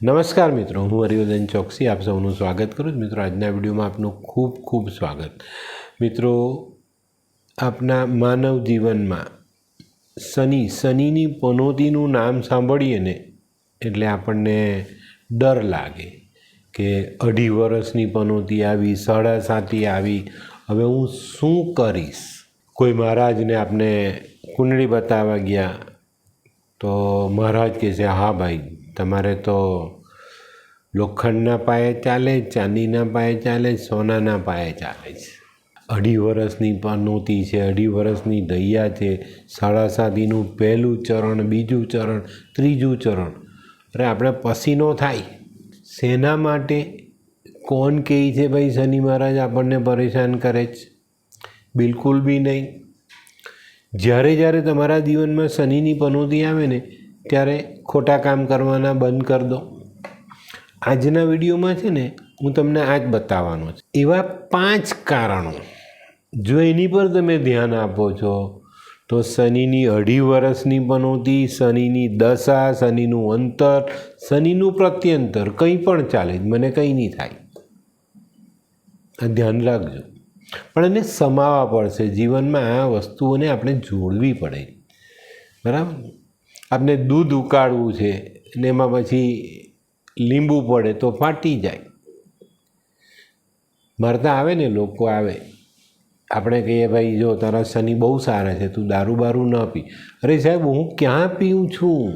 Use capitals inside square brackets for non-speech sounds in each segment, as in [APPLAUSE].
નમસ્કાર મિત્રો, હું હરિવર્ધન ચોકસી, આપ સૌનું સ્વાગત કરું છું. મિત્રો, આજના વિડીયોમાં આપનું ખૂબ ખૂબ સ્વાગત. મિત્રો, આપના માનવ જીવનમાં શનિ, શનિની પનોતીનું નામ સાંભળીએ ને, એટલે આપણને ડર લાગે કે અઢી વર્ષની પનોતી આવી, સાડા સાતી આવી, હવે હું શું કરીશ? કોઈ મહારાજને આપણે કુંડળી બતાવવા ગયા તો મહારાજ કહે છે, હા ભાઈ તમારે તો લોખંડના પાયે ચાલે, ચાંદીના પાયે ચાલે, સોનાના પાયે ચાલે છે. અઢી વર્ષની પનોતી છે, અઢી વર્ષની દૈયા છે, સાડા સાતીનું પહેલું ચરણ, બીજું ચરણ, ત્રીજું ચરણ. અરે, આપણે પસીનો થાય. શેના માટે કોણ કહે છે ભાઈ શનિ મહારાજ આપણને પરેશાન કરે છે? બિલકુલ બી નહીં. જ્યારે જ્યારે તમારા જીવનમાં શનિની પનોતી આવે ને ત્યારે ખોટા કામ કરવાના બંધ કરી દો. આજના વિડીયોમાં છે ને, હું તમને આ જ બતાવવાનો છે. એવા પાંચ કારણો. જો એની પર તમે ધ્યાન આપો છો, તો શનિની અઢી વર્ષની પનોતી, શનિની દશા, શનિનું અંતર, શનિનું પ્રત્યંતર કંઈ પણ ચાલે મને કંઈ નહીં થાય. આ ધ્યાન રાખજો. પણ એને સમાવવા પડશે. જીવનમાં આ વસ્તુઓને આપણે જોડવી પડે. બરાબર? આપણે દૂધ ઉકાળવું છે ને એમાં પછી લીંબુ પડે તો ફાટી જાય. મરતા આવે ને લોકો આવે. આપણે કહીએ, ભાઈ, જો તારા શનિ બહુ સારા છે, તું દારૂ બારૂ ન પી. અરે સાહેબ, હું ક્યાં પીઉં છું?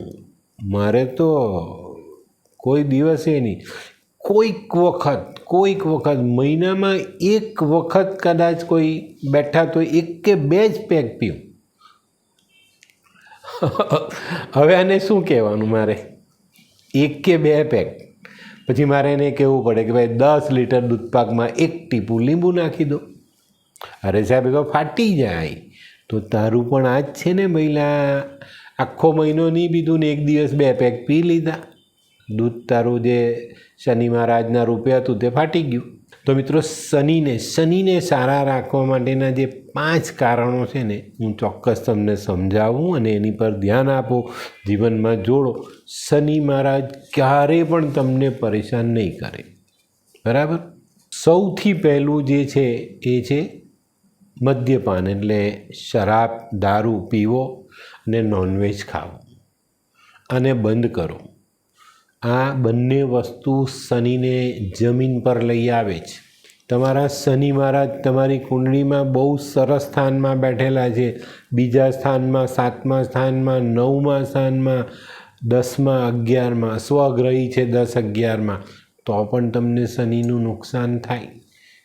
મારે તો કોઈ દિવસે નહીં. કોઈક વખત કોઈક વખત, મહિનામાં એક વખત કદાચ કોઈ બેઠા તો એક કે બે જ પેક પીવું [LAUGHS] હવે આને શું કહેવાનું મારે? એક કે બે પેક પછી મારે એને કહેવું પડે કે ભાઈ દસ લીટર દૂધપાકમાં એક ટીપું લીંબુ નાખી દો. અરે સાહેબ, એ તો ફાટી જાય. તો તારું પણ આ જ છે ને મહિલા. આખો મહિનો નહીં પીધું ને એક દિવસ બે પેક પી લીધા. દૂધ તારું જે શનિ મહારાજના રૂપે હતું તે ફાટી ગયું. તો મિત્રો શનિને શનિને સારા રાખવા માટેના જે પાંચ કારણો છે ને, હું ચોક્કસ તમને સમજાવું અને એની પર ધ્યાન આપો, જીવનમાં જોડો. શનિ મહારાજ ક્યારેય પણ તમને પરેશાન નહીં કરે. બરાબર? સૌથી પહેલું જે છે, એ છે મદ્યપાન, એટલે શરાબ, દારૂ પીવો અને નોનવેજ ખાવો આને બંધ કરો. આ બંને વસ્તુ શનિને જમીન પર લઈ આવે છે. તમારા શનિ મહારાજ તમારી કુંડળીમાં બહુ સરસ સ્થાનમાં બેઠેલા છે. બીજા સ્થાનમાં, સાતમા સ્થાનમાં, નવમા સ્થાનમાં, દસમા અગિયારમાં, સ્વગ્રહી છે દસ અગિયારમાં. તો પણ તમને શનિનું નુકસાન થાય.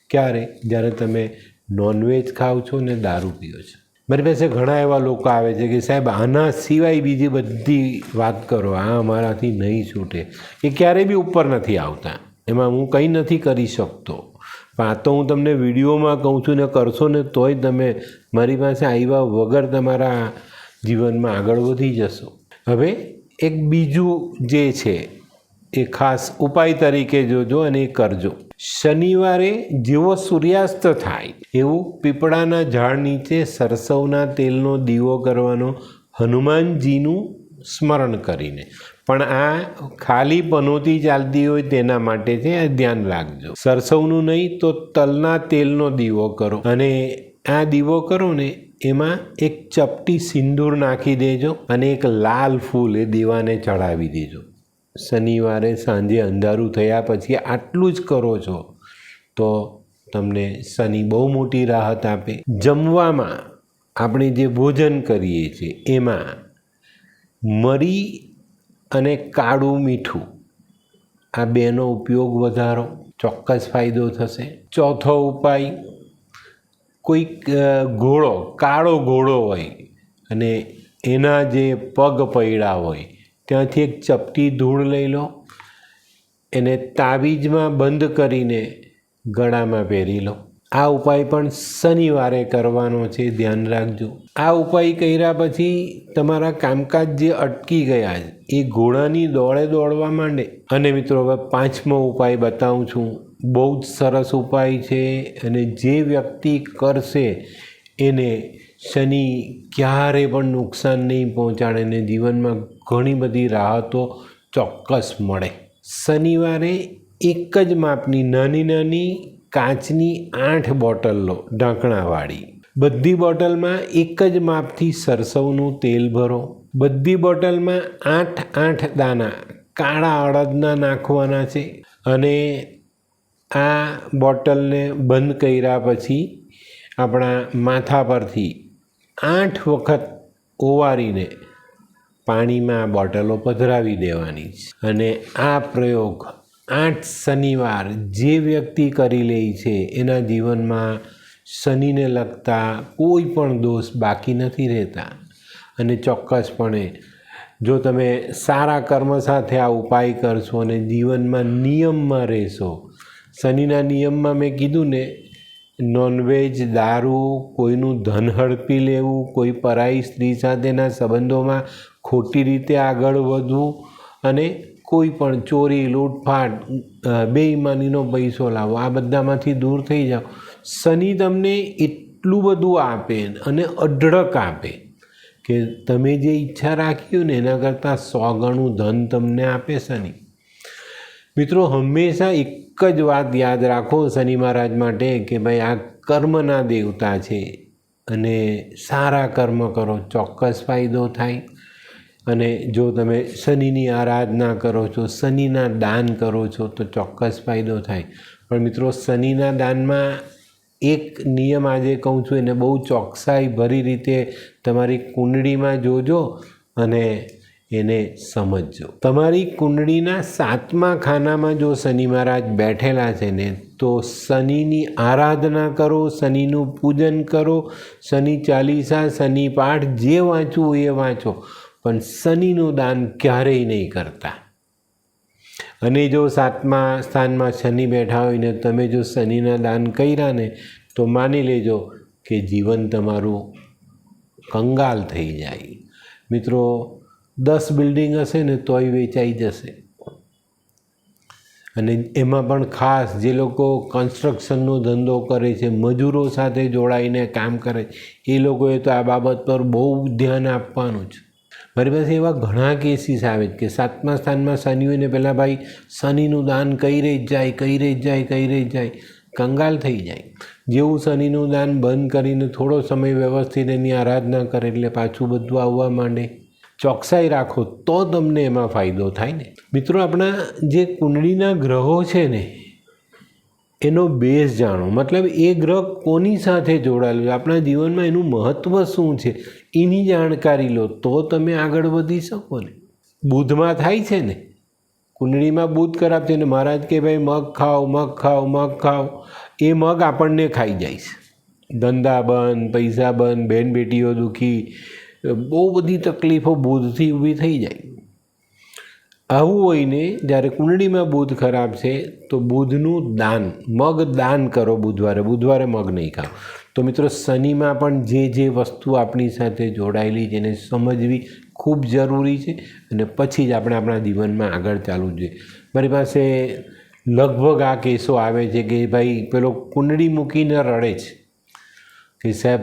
ક્યારે? જ્યારે તમે નોનવેજ ખાઓ છો ને દારૂ પીઓ છો. મારી પાસે ઘણા એવા લોકો આવે છે કે, સાહેબ, આના સિવાય બીજી બધી વાત કરો. આ અમારાથી નહીં છૂટે. એ ક્યારેય બી ઉપર નથી આવતા. એમાં હું કંઈ નથી કરી શકતો. પણ આ તો હું તમને વિડીયોમાં કહું છું ને કરશો ને તોય તમે મારી પાસે આવ્યા વગર તમારા જીવનમાં આગળ વધી જશો. હવે એક બીજું જે છે, એ ખાસ ઉપાય તરીકે જોજો અને એ કરજો. શનિવારે જેવો સૂર્યાસ્ત થાય, એવું પીપળાના ઝાડ નીચે સરસવના તેલનો દીવો કરવાનો હનુમાનજીનું સ્મરણ કરીને. પણ આ ખાલી પનોતી ચાલતી હોય તેના માટે છે ધ્યાન રાખજો. સરસવનું નહીં તો તલના તેલનો દીવો કરો અને આ દીવો કરો ને એમાં એક ચપટી સિંદૂર નાખી દેજો અને એક લાલ ફૂલ એ દીવાને ચડાવી દેજો. શનિવારે સાંજે અંધારું થયા પછી આટલું જ કરો છો, તો તમને શનિ બહુ મોટી રાહત આપે. જમવામાં આપણે જે ભોજન કરીએ છીએ, એમાં મરી અને કાળું મીઠું, આ બેનો ઉપયોગ વધારો, ચોક્કસ ફાયદો થશે. ચોથો ઉપાય, કોઈક ઘોડો, કાળો ઘોડો હોય અને એના જે પગ પૈડા હોય ત્યાંથી એક ચપટી ધૂળ લઈ લો. એને તાવીજમાં બંધ કરીને ગળામાં પહેરી લો. આ ઉપાય પણ શનિવારે કરવાનો છે, ધ્યાન રાખજો. આ ઉપાય કર્યા પછી તમારા કામકાજ જે અટકી ગયા એ ઘોડાની દોડે દોડવા માંડે. અને મિત્રો, હવે પાંચમો ઉપાય બતાવું છું. બહુ જ સરસ ઉપાય છે અને જે વ્યક્તિ કરશે, એને શનિ ક્યારે પણ નુકસાન નહીં પહોંચાડે ને જીવનમાં ઘણી બધી રાહતો ચોક્કસ મળે. શનિવારે એક જ માપની નાની નાની કાચની આઠ બોટલ લો ઢાંકણાવાળી. બધી બોટલમાં એક જ માપથી સરસવનું તેલ ભરો. બધી બોટલમાં આઠ આઠ દાના કાળા અડદના નાખવાના છે અને આ બોટલને બંધ કર્યા પછી આપણા માથા પરથી આઠ વખત ઓવારીને પાણીમાં બોટલો પધરાવી દેવાની અને આ પ્રયોગ આઠ શનિવાર જે વ્યક્તિ કરી લે છે, એના જીવનમાં શનિને લગતા કોઈ પણ દોષ બાકી નથી રહેતા. અને ચોક્કસપણે જો તમે સારા કર્મ સાથે આ ઉપાય કરશો અને જીવનમાં નિયમમાં રહેશો, શનિના નિયમમાં મેં કીધું ને નોનવેજ દારૂ, કોઈનું ધન હડપી લેવું, કોઈ પરાઈ સ્ત્રી સાથેના સંબંધોમાં ખોટી રીતે આગળ વધવું અને કોઈ પણ ચોરી, લૂંટફાટ બેઈમાનીનો પૈસો લાવો આ બધામાંથી દૂર થઈ જાઓ. શનિ તમને એટલું બધું આપે અને અઢળક આપે કે તમે જે ઈચ્છા રાખ્યું ને એના કરતાં સો ગણું ધન તમને આપે શનિ. મિત્રો, હંમેશા એક જ વાત યાદ રાખો શનિ મહારાજ માટે કે ભાઈ આ કર્મના દેવતા છે અને સારા કર્મ કરો, ચોક્કસ ફાયદો થાય. અને જો તમે શનિની આરાધના કરો છો, શનિના દાન કરો છો, તો ચોક્કસ ફાયદો થાય. પણ મિત્રો, શનિના દાનમાં એક નિયમ આજે કહું છું, એને બહુ ચોકસાઈ ભરી રીતે તમારી કુંડળીમાં જોજો અને એને સમજજો. તમારી કુંડળીના સાતમા ખાનામાં જો શનિ મહારાજ બેઠેલા છે ને, તો શનિની આરાધના કરો, શનિનું પૂજન કરો, શનિ ચાલીસા, શનિ પાઠ જે વાંચવું એ વાંચો, પણ શનિનું દાન ક્યારેય નહીં કરતા. અને જો સાતમા સ્થાનમાં શનિ બેઠા હોય ને, તમે જો શનિના દાન કર્યા ને, તો માની લેજો કે જીવન તમારું કંગાલ થઈ જાય. મિત્રો દસ બિલ્ડિંગ હશે ને તોય વેચાઈ જશે. અને એમાં પણ ખાસ જે લોકો કન્સ્ટ્રક્શનનો ધંધો કરે છે, મજૂરો સાથે જોડાઈને કામ કરે, એ લોકોએ તો આ બાબત પર બહુ ધ્યાન આપવાનું છે મારી પાસે એવા ઘણા કેસીસ આવે છે કે સાતમા સ્થાનમાં શનિ હોય ને પહેલાં ભાઈ શનિનું દાન કઈ રહી જાય, કઈ રહી જાય, કઈ રહી જાય, કંગાલ થઈ જાય. જેવું શનિનું દાન બંધ કરીને થોડો સમય વ્યવસ્થિત એની આરાધના કરે એટલે પાછું બધું આવવા માંડે. ચોકસાઈ રાખો તો તમને એમાં ફાયદો થાય ને. મિત્રો, આપણા જે કુંડળીના ગ્રહો છે ને, એનો બેઝ જાણો. મતલબ એ ગ્રહ કોની સાથે જોડાયેલો છે? આપણા જીવનમાં એનું મહત્ત્વ શું છે? એની જાણકારી લો. તો તમે આગળ વધી શકો ને. બુધમાં થાય છે ને. કુંડળીમાં બુધ ખરાબ છે ને, મહારાજ કે ભાઈ, મગ ખાઓ મગ ખાઓ મગ ખાઓ. એ મગ આપણને ખાઈ જાય છે. ધંધા બંધ, પૈસા બંધ, બેન બેટીઓ દુઃખી. બહુ બધી તકલીફો બુધથી ઊભી થઈ જાય. આવું હોઈને જ્યારે કુંડળીમાં બુધ ખરાબ છે, તો બુધનું દાન, મગ દાન કરો બુધવારે. બુધવારે મગ નહીં ખાઓ. તો મિત્રો, શનિમાં પણ જે જે વસ્તુ આપણી સાથે જોડાયેલી છે, એને સમજવી ખૂબ જરૂરી છે અને પછી જ આપણે આપણા જીવનમાં આગળ ચાલવું જોઈએ. મારી પાસે લગભગ આ કેસો આવે છે કે ભાઈ, પેલો કુંડળી મૂકીને રડે છે. કે સાહેબ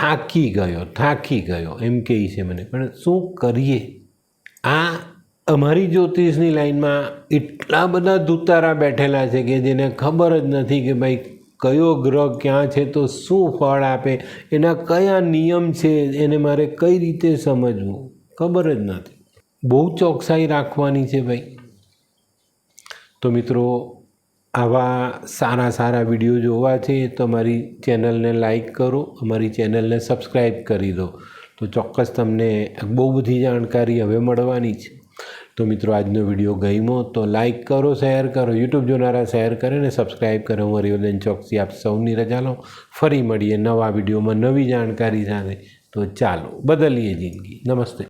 થાકી ગયો થાકી ગયો, એમ કહે છે મને. પણ શું કરીએ? આ અમારી જ્યોતિષની લાઈનમાં એટલા બધા દૂતારા બેઠેલા છે કે જેને ખબર જ નથી કે ભાઈ કયો ગ્રહ ક્યાં છે, તો શું ફળ આપે, એના કયા નિયમ છે, એને મારે કઈ રીતે સમજવું? ખબર જ નથી. બહુ ચોકસાઈ રાખવાની છે ભાઈ. તો મિત્રો આવા સારા સારા વીડિયો જોવા છે તો અમારી ચેનલને લાઈક કરો, અમારી ચેનલને સબસ્ક્રાઈબ કરી દો. તો ચોક્કસ તમને બહુ બધી જાણકારી હવે મળવાની છે. તો મિત્રો, આજનો વીડિયો ગમ્યો તો લાઇક કરો, શેર કરો, યુટ્યુબ જોનારા શેર કરે ને સબસ્ક્રાઈબ કરો. હું હરિવર્ધન ચોકસી આપ સૌની રજા લો ફરી મળીએ નવા વિડીયોમાં નવી જાણકારી સાથે. તો ચાલો, બદલીએ જિંદગી. નમસ્તે.